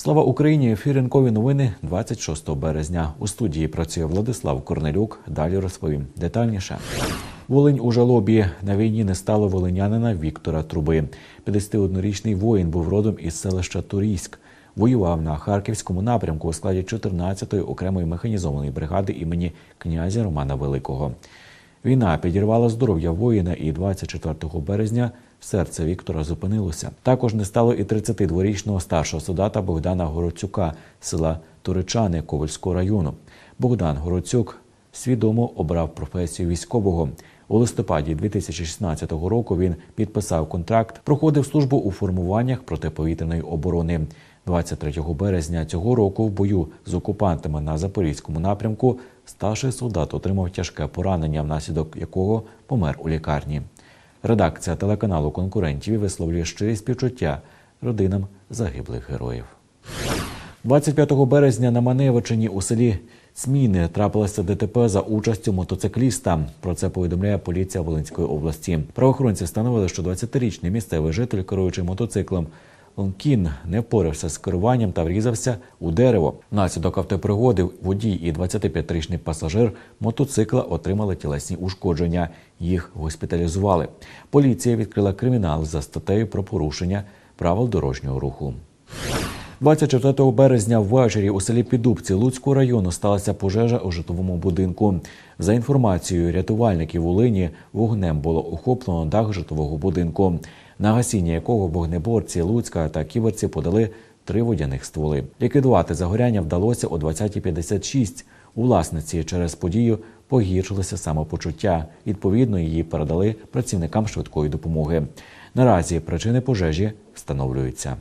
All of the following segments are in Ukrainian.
Слава Україні! Ефір «Ринкові новини 26 березня. У студії працює Владислав Корнелюк. Далі розповім детальніше. Волинь у жалобі на війні не стало волинянина Віктора Труби. 51-річний воїн був родом із селища Турійськ. Воював на харківському напрямку у складі 14-ї окремої механізованої бригади імені князя Романа Великого. Війна підірвала здоров'я воїна, і 24 березня серце Віктора зупинилося. Також не стало і 32-річного старшого солдата Богдана Гороцюка з села Туричани Ковальського району. Богдан Гороцюк свідомо обрав професію військового. У листопаді 2016 року він підписав контракт, проходив службу у формуваннях протиповітряної оборони. 23 березня цього року в бою з окупантами на запорізькому напрямку старший солдат отримав тяжке поранення, внаслідок якого помер у лікарні. Редакція телеканалу конкурентів висловлює щирі співчуття родинам загиблих героїв. 25 березня на Маневичині у селі Сміни трапилося ДТП за участю мотоцикліста. Про це повідомляє поліція Волинської області. Правоохоронці встановили, що 20-річний місцевий житель, керуючи мотоциклом Лонкін, не впорався з керуванням та врізався у дерево. Внаслідок автопригоди водій і 25-річний пасажир мотоцикла отримали тілесні ушкодження. Їх госпіталізували. Поліція відкрила кримінал за статтею про порушення правил дорожнього руху. 24 березня ввечері у селі Підубці Луцького району сталася пожежа у житловому будинку. За інформацією рятувальників Волині, вогнем було охоплено дах житлового будинку, на гасіння якого вогнеборці Луцька та ківерці подали три водяних стволи. Ліквідувати загоряння вдалося о 20.56. У власниці через подію погіршилося самопочуття. Відповідно, її передали працівникам швидкої допомоги. Наразі причини пожежі встановлюються.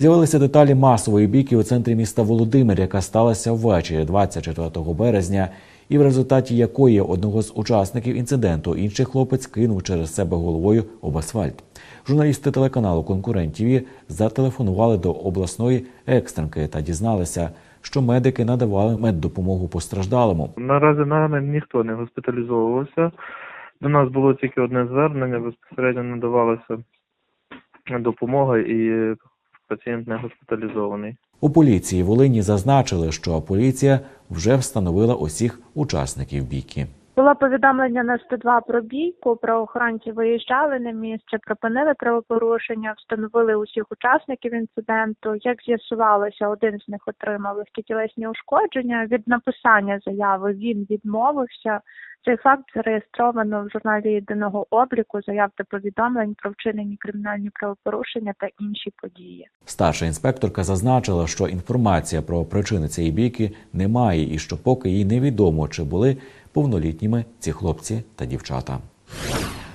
З'явилися деталі масової бійки у центрі міста Володимир, яка сталася ввечері 24 березня, і в результаті якої одного з учасників інциденту інший хлопець кинув через себе головою об асфальт. Журналісти телеканалу конкурентів зателефонували до обласної екстренки та дізналися, що медики надавали меддопомогу постраждалому. Наразі нами ніхто не госпіталізовувався. До нас було тільки одне звернення, безпосередньо надавалася допомога і пацієнт не госпіталізований. У поліції Волині зазначили, що поліція вже встановила усіх учасників бійки. Було повідомлення на 102 про бійку. Правоохоронці виїжджали на місце, припинили правопорушення, встановили усіх учасників інциденту. Як з'ясувалося, один з них отримав легкі тілесні ушкодження. Від написання заяви він відмовився. Цей факт зареєстровано в журналі єдиного обліку заяв та повідомлень про вчинені кримінальні правопорушення та інші події. Старша інспекторка зазначила, що інформація про причини цієї бійки немає, і що поки їй невідомо, чи були повнолітніми ці хлопці та дівчата.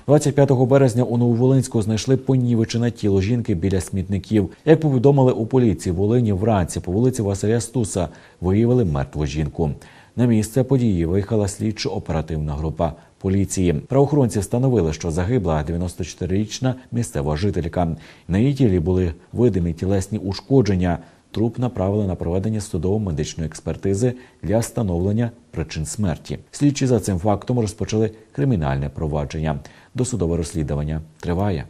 25 березня у Нововолинську знайшли понівечене тіло жінки біля смітників. Як повідомили у поліції Волині, вранці по вулиці Василя Стуса виявили мертву жінку. На місце події виїхала слідчо-оперативна група поліції. Правоохоронці встановили, що загибла 94-річна місцева жителька. На її тілі були видимі тілесні ушкодження. Труп направили на проведення судово-медичної експертизи для встановлення причин смерті. Слідчі за цим фактом розпочали кримінальне провадження. Досудове розслідування триває.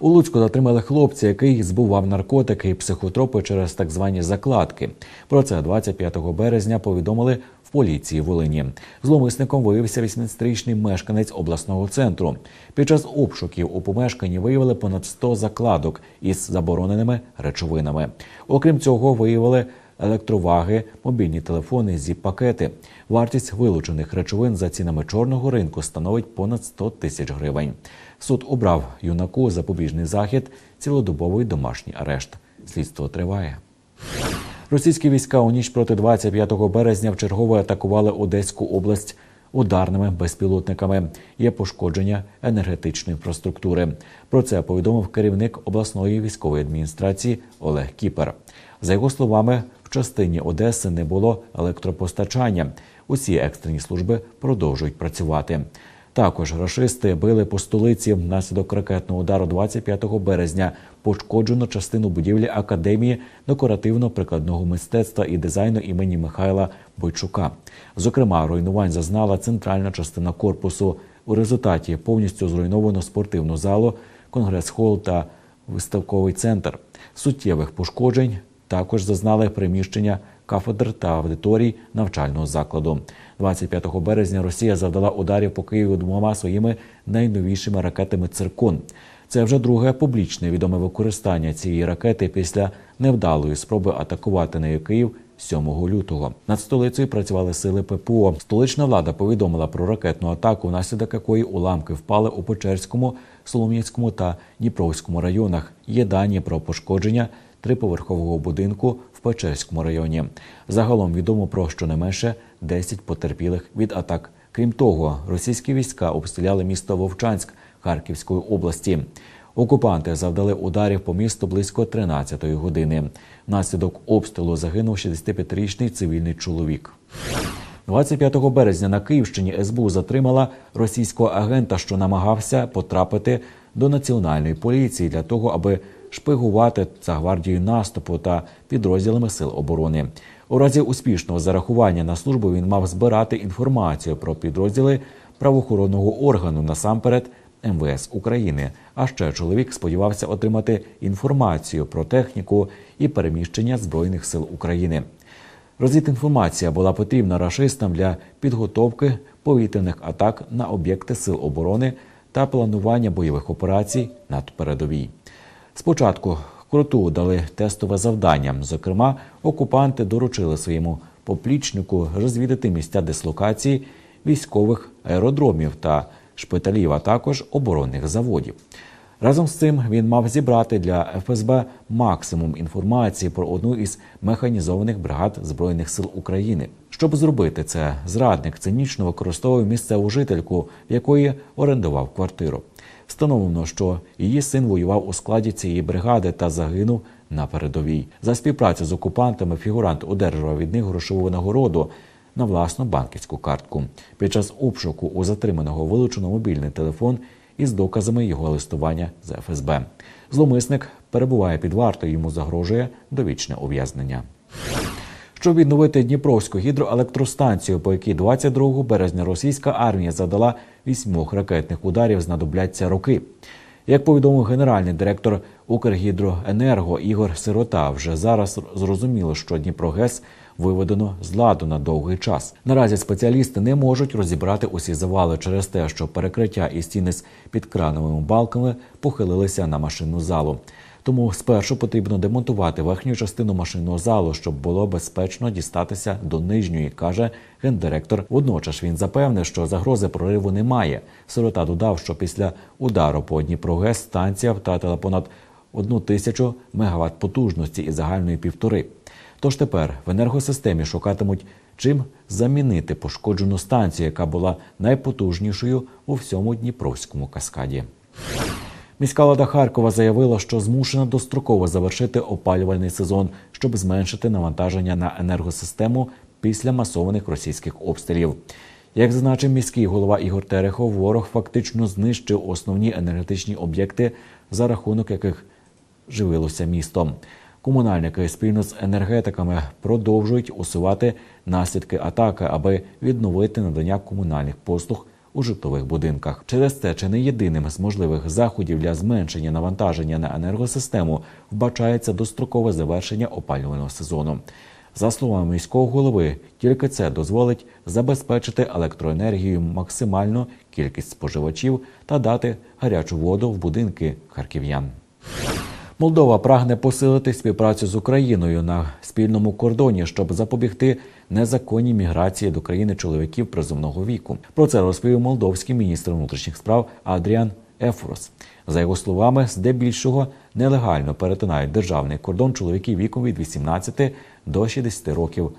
У Луцьку затримали хлопця, який збував наркотики і психотропи через так звані закладки. Про це 25 березня повідомили в поліції Волині. Зловмисником виявився 18-річний мешканець обласного центру. Під час обшуків у помешканні виявили понад 100 закладок із забороненими речовинами. Окрім цього, виявили електроваги, мобільні телефони, зіп-пакети. Вартість вилучених речовин за цінами чорного ринку становить понад 100 тисяч гривень. Суд обрав юнаку запобіжний захід, цілодобовий домашній арешт. Слідство триває. Російські війська у ніч проти 25 березня вчергове атакували Одеську область ударними безпілотниками. Є пошкодження енергетичної інфраструктури. Про це повідомив керівник обласної військової адміністрації Олег Кіпер. За його словами, в частині Одеси не було електропостачання. Усі екстрені служби продовжують працювати. Також рашисти били по столиці внаслідок ракетного удару 25 березня. Пошкоджено частину будівлі академії декоративно-прикладного мистецтва і дизайну імені Михайла Бойчука. Зокрема, руйнувань зазнала центральна частина корпусу. У результаті повністю зруйновано спортивну залу, конгрес-хол та виставковий центр. Суттєвих пошкоджень також зазнали приміщення кафедр та аудиторій навчального закладу. 25 березня Росія завдала ударів по Києву двома своїми найновішими ракетами «Циркон». Це вже друге публічне відоме використання цієї ракети після невдалої спроби атакувати нею Київ 7 лютого. Над столицею працювали сили ППО. Столична влада повідомила про ракетну атаку, внаслідок якої уламки впали у Печерському, Солом'янському та Дніпровському районах. Є дані про пошкодження триповерхового будинку в Печерському районі. Загалом відомо про щонайменше 10 потерпілих від атак. Крім того, російські війська обстріляли місто Вовчанськ Харківської області. Окупанти завдали ударів по місту близько 13-ї години. Внаслідок обстрілу загинув 65-річний цивільний чоловік. 25 березня на Київщині СБУ затримала російського агента, що намагався потрапити до національної поліції для того, аби шпигувати за гвардією наступу та підрозділами сил оборони. У разі успішного зарахування на службу він мав збирати інформацію про підрозділи правоохоронного органу насамперед МВС України. А ще чоловік сподівався отримати інформацію про техніку і переміщення збройних сил України. Розвідінформація була потрібна рашистам для підготовки повітряних атак на об'єкти сил оборони та планування бойових операцій на передовій. Спочатку кроту дали тестове завдання. Зокрема, окупанти доручили своєму поплічнику розвідати місця дислокації військових аеродромів та шпиталів, а також оборонних заводів. Разом з цим він мав зібрати для ФСБ максимум інформації про одну із механізованих бригад збройних сил України. Щоб зробити це, зрадник цинічно використовував місцеву жительку, в якої орендував квартиру. Встановлено, що її син воював у складі цієї бригади та загинув на передовій. За співпрацю з окупантами фігурант одержував від них грошову нагороду на власну банківську картку. Під час обшуку у затриманого вилучено мобільний телефон із доказами його листування з ФСБ. Зломисник перебуває під вартою, йому загрожує довічне ув'язнення. Щоб відновити Дніпровську гідроелектростанцію, по якій 22 березня російська армія задала вісьмох ракетних ударів, знадобляться роки. Як повідомив генеральний директор Укргідроенерго Ігор Сирота, вже зараз зрозуміло, що Дніпрогес виведено з ладу на довгий час. Наразі спеціалісти не можуть розібрати усі завали через те, що перекриття і стіни з підкрановими балками похилилися на машинну залу. Тому спершу потрібно демонтувати верхню частину машинного залу, щоб було безпечно дістатися до нижньої, каже гендиректор. Водночас він запевнив, що загрози прориву немає. Сирота додав, що після удару по Дніпрогес станція втратила понад одну тисячу мегаватт потужності і загальної півтори. Тож тепер в енергосистемі шукатимуть чим замінити пошкоджену станцію, яка була найпотужнішою у всьому Дніпровському каскаді. Міська влада Харкова заявила, що змушена достроково завершити опалювальний сезон, щоб зменшити навантаження на енергосистему після масованих російських обстрілів. Як зазначив міський голова Ігор Терехов, ворог фактично знищив основні енергетичні об'єкти, за рахунок яких живилося місто. Комунальники спільно з енергетиками продовжують усувати наслідки атаки, аби відновити надання комунальних послуг у житлових будинках. Через це чи не єдиним з можливих заходів для зменшення навантаження на енергосистему вбачається дострокове завершення опалювального сезону. За словами міського голови, тільки це дозволить забезпечити електроенергією максимальну кількість споживачів та дати гарячу воду в будинки харків'ян. Молдова прагне посилити співпрацю з Україною на спільному кордоні, щоб запобігти незаконній міграції до країни чоловіків призовного віку. Про це розповів молдовський міністр внутрішніх справ Адріан Ефрос. За його словами, здебільшого нелегально перетинають державний кордон чоловіки віком від 18 до 60 років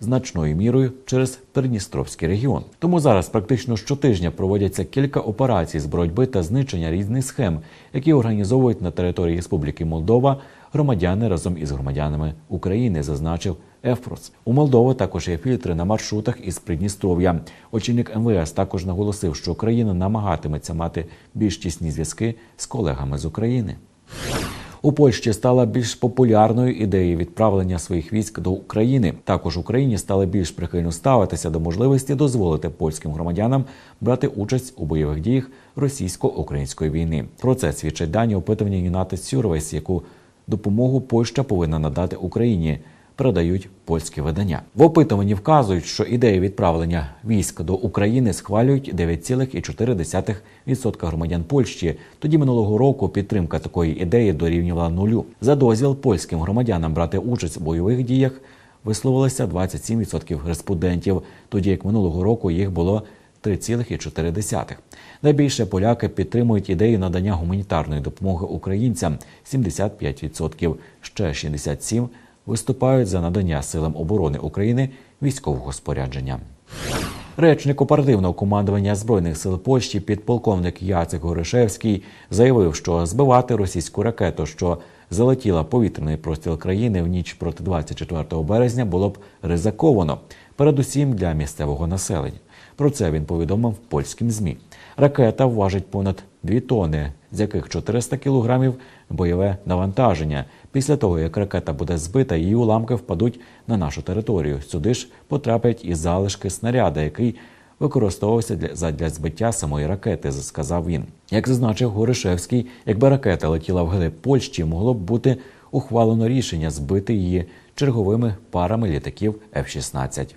значною мірою через Придністровський регіон. Тому зараз практично щотижня проводяться кілька операцій з боротьби та знищення різних схем, які організовують на території Республіки Молдова громадяни разом із громадянами України, зазначив Ефрос. У Молдови також є фільтри на маршрутах із Придністров'я. Очільник МВС також наголосив, що Україна намагатиметься мати більш тісні зв'язки з колегами з України. У Польщі стала більш популярною ідеєю відправлення своїх військ до України. Також Україні стали більш прихильно ставитися до можливості дозволити польським громадянам брати участь у бойових діях російсько-української війни. Про це свідчать дані опитування United Surveys, яку допомогу Польща повинна надати Україні. Передають польські видання. В опитуванні вказують, що ідею відправлення військ до України схвалюють 9,4% громадян Польщі. Тоді минулого року підтримка такої ідеї дорівнювала нулю. За дозвіл польським громадянам брати участь у бойових діях висловилося 27% респондентів, тоді як минулого року їх було 3,4. Найбільше поляки підтримують ідею надання гуманітарної допомоги українцям 75%, ще 67% виступають за надання силам оборони України військового спорядження. Речник оперативного командування збройних сил Польщі, підполковник Яцек Горишевський, заявив, що збивати російську ракету, що залетіла повітряний простір країни в ніч проти 24 березня, було б ризиковано, передусім для місцевого населення. Про це він повідомив польським змі. Ракета важить понад 2 тони, з яких 400 кілограмів бойове навантаження. Після того, як ракета буде збита, її уламки впадуть на нашу територію. Сюди ж потраплять і залишки снаряда, який використовувався для задля збиття самої ракети, сказав він. Як зазначив Горишевський, якби ракета летіла в глиб Польщі, могло б бути ухвалено рішення збити її черговими парами літаків F-16.